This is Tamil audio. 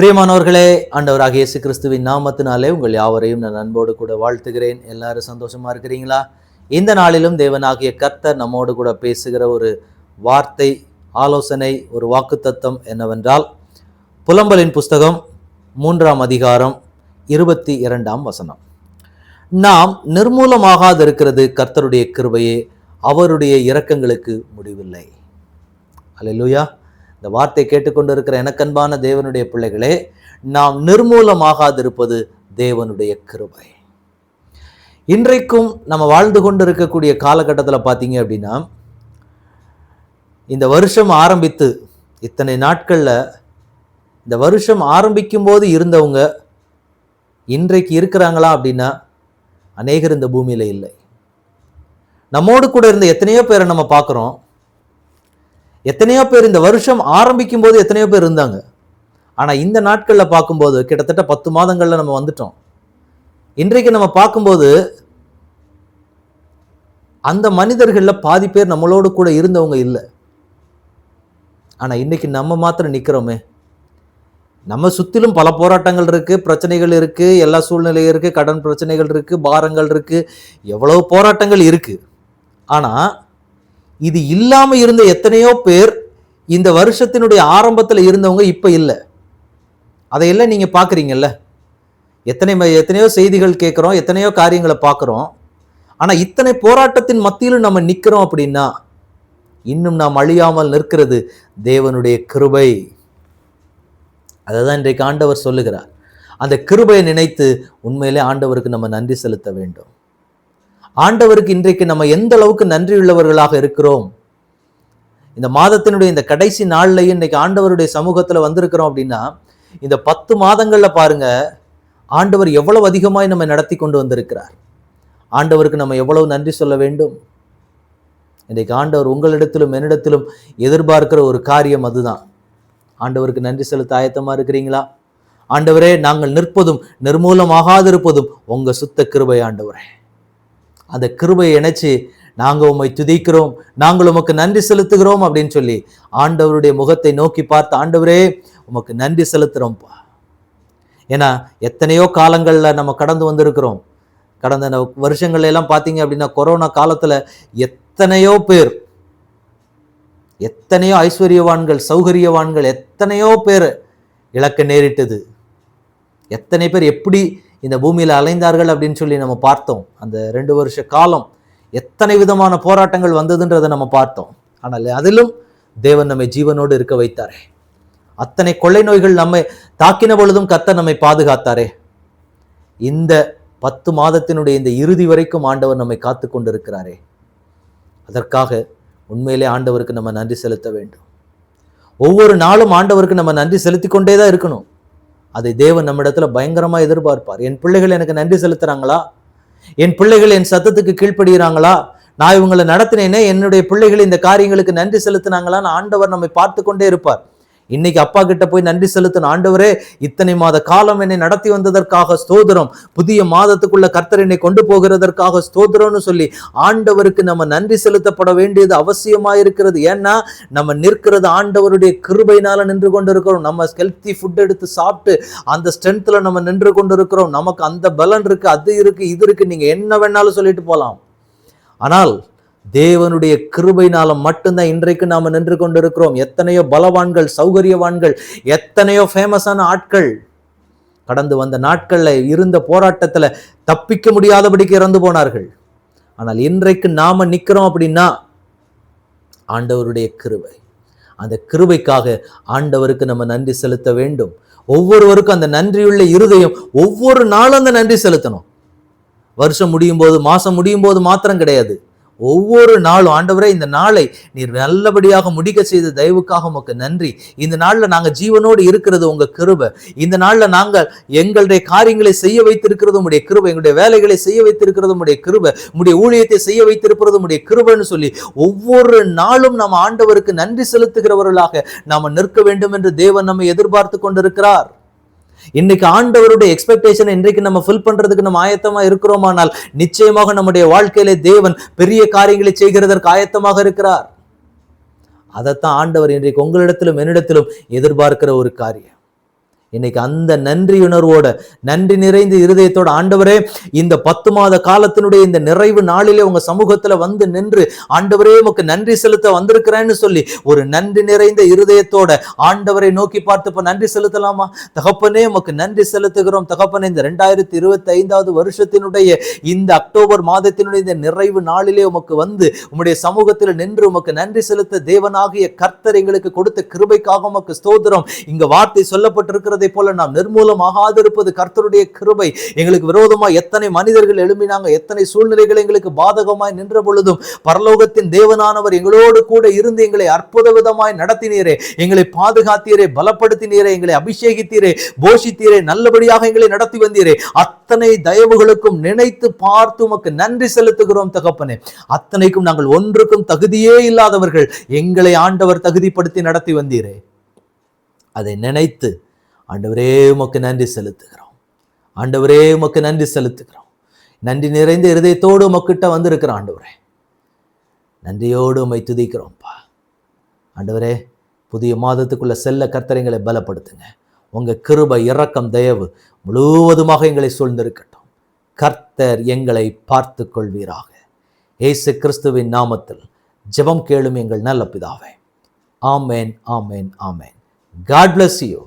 பிரியமானவர்களே ஆண்டவராக இயேசு கிறிஸ்துவின் நாமத்தினாலே உங்கள் யாவரையும் நான் அன்போடு கூட வாழ்த்துகிறேன். எல்லாரும் சந்தோஷமா இருக்கிறீங்களா? இந்த நாளிலும் தேவனாகிய கர்த்தர் நம்மோடு கூட பேசுகிற ஒரு வார்த்தை ஆலோசனை ஒரு வாக்குத்தத்தம் என்னவென்றால் புலம்பலின் புஸ்தகம் மூன்றாம் அதிகாரம் இருபத்தி இரண்டாம் வசனம். நாம் நிர்மூலமாகாதிருக்கிறது கர்த்தருடைய கிருபையே அவருடைய இரக்கங்களுக்கு முடிவில்லை. அல்லேலூயா இந்த வார்த்தை கேட்டுக்கொண்டிருக்கிற எனக்கன்பான தேவனுடைய பிள்ளைகளே நாம் நிர்மூலமாகாதிருப்பது தேவனுடைய கிருபை. இன்றைக்கும் நம்ம வாழ்ந்து கொண்டிருக்கக்கூடிய காலகட்டத்தில் பார்த்தீங்க அப்படின்னா இந்த வருஷம் ஆரம்பித்து இத்தனை நாட்களில் இந்த வருஷம் ஆரம்பிக்கும் போது இருந்தவங்க இன்றைக்கு இருக்கிறாங்களா அப்படின்னா அநேகர் இந்த பூமியில் இல்லை. நம்மோடு கூட இருந்த எத்தனையோ பேரை நம்ம பார்க்குறோம் எத்தனையோ பேர் இந்த வருஷம் ஆரம்பிக்கும் போது எத்தனையோ பேர் இருந்தாங்க. ஆனால் இந்த நாட்களில் பார்க்கும்போது கிட்டத்தட்ட பத்து மாதங்களில் நம்ம வந்துட்டோம். இன்றைக்கு நம்ம பார்க்கும்போது அந்த மனிதர்களில் பாதி பேர் நம்மளோடு கூட இருந்தவங்க இல்லை. ஆனால் இன்றைக்கி நம்ம மாத்திரம் நிற்கிறோமே நம்ம சுற்றிலும் பல போராட்டங்கள் இருக்குது பிரச்சனைகள் இருக்குது எல்லா சூழ்நிலையும் இருக்குது கடன் பிரச்சனைகள் இருக்குது பாரங்கள் இருக்குது எவ்வளோ போராட்டங்கள் இருக்குது ஆனால் இது இல்லாமல் இருந்த எத்தனையோ பேர் இந்த வருஷத்தினுடைய ஆரம்பத்தில் இருந்தவங்க இப்போ இல்லை. அதையெல்லாம் நீங்கள் பார்க்குறீங்கல்ல எத்தனை ம- எத்தனையோ செய்திகள் கேட்குறோம் எத்தனையோ காரியங்களை பார்க்குறோம் ஆனால் இத்தனை போராட்டத்தின் மத்தியிலும் நம்ம நிற்கிறோம் அப்படின்னா இன்னும் நாம் அழியாமல் நிற்கிறது தேவனுடைய கிருபை. அதை தான் இன்றைக்கு ஆண்டவர் சொல்லுகிறார். அந்த கிருபையை நினைத்து உண்மையிலே ஆண்டவருக்கு நம்ம நன்றி செலுத்த வேண்டும். ஆண்டவருக்கு இன்றைக்கு நம்ம எந்த அளவுக்கு நன்றியுள்ளவர்களாக இருக்கிறோம்? இந்த மாதத்தினுடைய இந்த கடைசி நாள்லையும் இன்னைக்கு ஆண்டவருடைய சமூகத்தில் வந்திருக்கிறோம் அப்படின்னா இந்த பத்து மாதங்களில் பாருங்க ஆண்டவர் எவ்வளவு அதிகமாய் நம்ம நடத்தி கொண்டு வந்திருக்கிறார். ஆண்டவருக்கு நம்ம எவ்வளவு நன்றி சொல்ல வேண்டும்? இன்றைக்கு ஆண்டவர் உங்களிடத்திலும் என்னிடத்திலும் எதிர்பார்க்கிற ஒரு காரியம் அதுதான். ஆண்டவருக்கு நன்றி செலுத்த ஆயத்தமாக இருக்கிறீங்களா? ஆண்டவரே நாங்கள் நிற்பதும் நிர்மூலமாகாதிருப்பதும் உங்கள் சுத்த கிருபை ஆண்டவரே. அந்த கிருபையை இணைச்சு நாங்கள் உம்மை துதிக்கிறோம் நாங்கள் உமக்கு நன்றி செலுத்துகிறோம் அப்படின்னு சொல்லி ஆண்டவருடைய முகத்தை நோக்கி பார்த்து ஆண்டவரே உமக்கு நன்றி செலுத்துகிறோம்ப்பா ஏன்னா எத்தனையோ காலங்களில் நம்ம கடந்து வந்திருக்கிறோம். கடந்த ந- வருஷங்கள்ல எல்லாம் பார்த்தீங்க அப்படின்னா கொரோனா காலத்தில் எத்தனையோ பேர் எத்தனையோ ஐஸ்வர்யவான்கள் சௌகரியவான்கள் எத்தனையோ பேர் இழக்க நேரிட்டது. எத்தனை பேர் எப்படி இந்த பூமியில் அலைந்தார்கள் அப்படின்னு சொல்லி நம்ம பார்த்தோம். அந்த ரெண்டு வருஷ காலம் எத்தனை விதமான போராட்டங்கள் வந்ததுன்றதை நம்ம பார்த்தோம். ஆனால் அதிலும் தேவன் நம்மை ஜீவனோடு இருக்க வைத்தாரே. அத்தனை கொள்ளை நோய்கள் நம்மை தாக்கின பொழுதும் கத்த நம்மை பாதுகாத்தாரே. இந்த பத்து மாதத்தினுடைய இந்த இறுதி வரைக்கும் ஆண்டவர் நம்மை காத்து கொண்டிருக்கிறாரே. அதற்காக உண்மையிலே ஆண்டவருக்கு நம்ம நன்றி செலுத்த வேண்டும். ஒவ்வொரு நாளும் ஆண்டவருக்கு நம்ம நன்றி செலுத்தி கொண்டே தான் இருக்கணும். அதை தேவன் நம்மிடத்துல பயங்கரமாக எதிர்பார்ப்பார். என் பிள்ளைகள் எனக்கு நன்றி செலுத்துகிறாங்களா என் பிள்ளைகள் என் சத்தத்துக்கு கீழ்ப்படுகிறாங்களா? நான் இவங்களை நடத்தினேனே என்னுடைய பிள்ளைகள் இந்த காரியங்களுக்கு நன்றி செலுத்தினாங்களான்னு ஆண்டவர் நம்மை பார்த்து கொண்டே இருப்பார். இன்னைக்கு அப்பா கிட்ட போய் நன்றி செலுத்தின ஆண்டவரே இத்தனை மாத காலம் என்னை நடத்தி வந்ததற்காக ஸ்தோத்திரம். புதிய மாதத்துக்குள்ள கர்த்தர் என்னை கொண்டு போகிறதற்காக ஸ்தோத்திரம்னு சொல்லி ஆண்டவருக்கு நம்ம நன்றி செலுத்தப்பட வேண்டியது அவசியமா இருக்கிறது ஏன்னா நம்ம நிற்கிறது ஆண்டவருடைய கிருபையினால நின்று கொண்டிருக்கிறோம். நம்ம ஹெல்த்தி ஃபுட் எடுத்து சாப்பிட்டு அந்த ஸ்ட்ரென்த்ல நம்ம நின்று கொண்டிருக்கிறோம். நமக்கு அந்த பலன் இருக்கு அது இருக்கு இது இருக்கு. நீங்க என்ன வேணாலும் சொல்லிட்டு போகலாம் ஆனால் தேவனுடைய கிருபையினால மட்டும்தான் இன்றைக்கு நாம் நின்று கொண்டிருக்கிறோம். எத்தனையோ பலவான்கள் சௌகரியவான்கள் எத்தனையோ ஃபேமஸான ஆட்கள் கடந்து வந்த நாட்களில் இருந்த போராட்டத்தில் தப்பிக்க முடியாதபடிக்கு இறந்து போனார்கள். ஆனால் இன்றைக்கு நாம் நிற்கிறோம் அப்படின்னா ஆண்டவருடைய கிருபை. அந்த கிருபைக்காக ஆண்டவருக்கு நம்ம நன்றி செலுத்த வேண்டும். ஒவ்வொருவருக்கும் அந்த நன்றியுள்ள இருதயம் ஒவ்வொரு நாளும் அந்த நன்றி செலுத்தணும். வருஷம் முடியும் போது மாதம் முடியும் போது மாத்திரம் கிடையாது. ஒவ்வொரு நாளும் ஆண்டவரே இந்த நாளை நீர் நல்லபடியாக முடிக்க செய்த தயவுக்காக உமக்கு நன்றி. இந்த நாளில் நாங்கள் ஜீவனோடு இருக்கிறது உங்கள் கிருபை. இந்த நாளில் நாங்கள் எங்களுடைய காரியங்களை செய்ய வைத்திருக்கிறது உடைய கிருபை. எங்களுடைய வேலைகளை செய்ய வைத்திருக்கிறது உடைய கிருபை. உடைய ஊழியத்தை செய்ய வைத்திருக்கிறது உடைய கிருபைன்னு சொல்லி ஒவ்வொரு நாளும் நாம் ஆண்டவருக்கு நன்றி செலுத்துகிறவர்களாக நாம் நிற்க வேண்டும் என்று தேவன் நம்மை எதிர்பார்த்து கொண்டிருக்கிறார். இன்னைக்கு ஆண்டவருடைய எக்ஸ்பெக்டேஷன் இன்றைக்கு நம்ம ஃபில் பண்றதுக்கு நம்ம ஆயத்தமா இருக்கிறோமானால் நிச்சயமாக நம்முடைய வாழ்க்கையிலே தேவன் பெரிய காரியங்களை செய்கிறதற்கு ஆயத்தமாக இருக்கிறார். அதைத்தான் ஆண்டவர் இன்றைக்கு உங்களிடத்திலும் என்னிடத்திலும் எதிர்பார்க்கிற ஒரு காரியம். இன்னைக்கு அந்த நன்றியுணர்வோட நன்றி நிறைந்த இருதயத்தோட ஆண்டவரே இந்த பத்து மாத காலத்தினுடைய இந்த நிறைவு நாளிலே உங்க சமூகத்துல வந்து நின்று ஆண்டவரே உமக்கு நன்றி செலுத்த வந்திருக்கிறேன்னு சொல்லி ஒரு நன்றி நிறைந்த இருதயத்தோட ஆண்டவரை நோக்கி பார்த்து இப்போ நன்றி செலுத்தலாமா? தகப்பனே உமக்கு நன்றி செலுத்துகிறோம். தகப்பனே இந்த ரெண்டாயிரத்தி இருபத்தி ஐந்தாவது வருஷத்தினுடைய இந்த அக்டோபர் மாதத்தினுடைய இந்த நிறைவு நாளிலே உமக்கு வந்து உம்முடைய சமூகத்தில் நின்று உமக்கு நன்றி செலுத்த தேவனாகிய கர்த்தர் எங்களுக்கு கொடுத்த கிருபைக்காக உமக்கு ஸ்தோத்திரம். இங்க வார்த்தை சொல்லப்பட்டிருக்கிறது போல நாம் நிர்மூலமாகாதிருப்பது கர்த்தருடைய கிருபை. எங்களுக்கு விரோதமா எத்தனை மனிதர்கள் எழும்பினாங்க எத்தனை சூழ்நிலைகள் எங்களுக்கு பாதகமாய் நின்ற பொழுதும் பரலோகத்தின் தேவனானவர் எங்களோடு கூட இருந்து எங்களை அற்புத விதமாய் நடத்தினீரே. எங்களை பாதுகாத்தீரே பலப்படுத்தினீரே எங்களை அபிஷேகித்தீரே போஷித்தீரே நல்லபடியாக எங்களை நடத்தி வந்தீரே. அத்தனை தயவுகளுக்கும் நினைத்து பார்த்து உமக்கு நன்றி செலுத்துகிறோம் தகப்பனே. அத்தனைக்கும் நாங்கள் ஒன்றுக்கும் தகுதியே இல்லாதவர்கள் எங்களை ஆண்டவர் தகுதிப்படுத்தி நடத்தி வந்தீரே. அதை நினைத்து ஆண்டவரே உமக்கு நன்றி செலுத்துகிறோம். ஆண்டவரே உமக்கு நன்றி செலுத்துகிறோம். நன்றி நிறைந்த இருதயத்தோடு உமக்கிட்ட வந்திருக்கிறோம் ஆண்டவரே. நன்றியோடு உமை துதிக்கிறோம்ப்பா ஆண்டவரே புதிய மாதத்துக்குள்ள செல்ல கர்த்தரைங்களை பலப்படுத்துங்க. உங்கள் கிருபை இறக்கம் தயவு முழுவதுமாக எங்களை சூழ்ந்திருக்கட்டும். கர்த்தர் எங்களை பார்த்து கொள்வீராக. இயேசு கிறிஸ்துவின் நாமத்தில் ஜெபம் கேளும் எங்கள் நல்ல பிதாவே. Amen amen amen. God bless you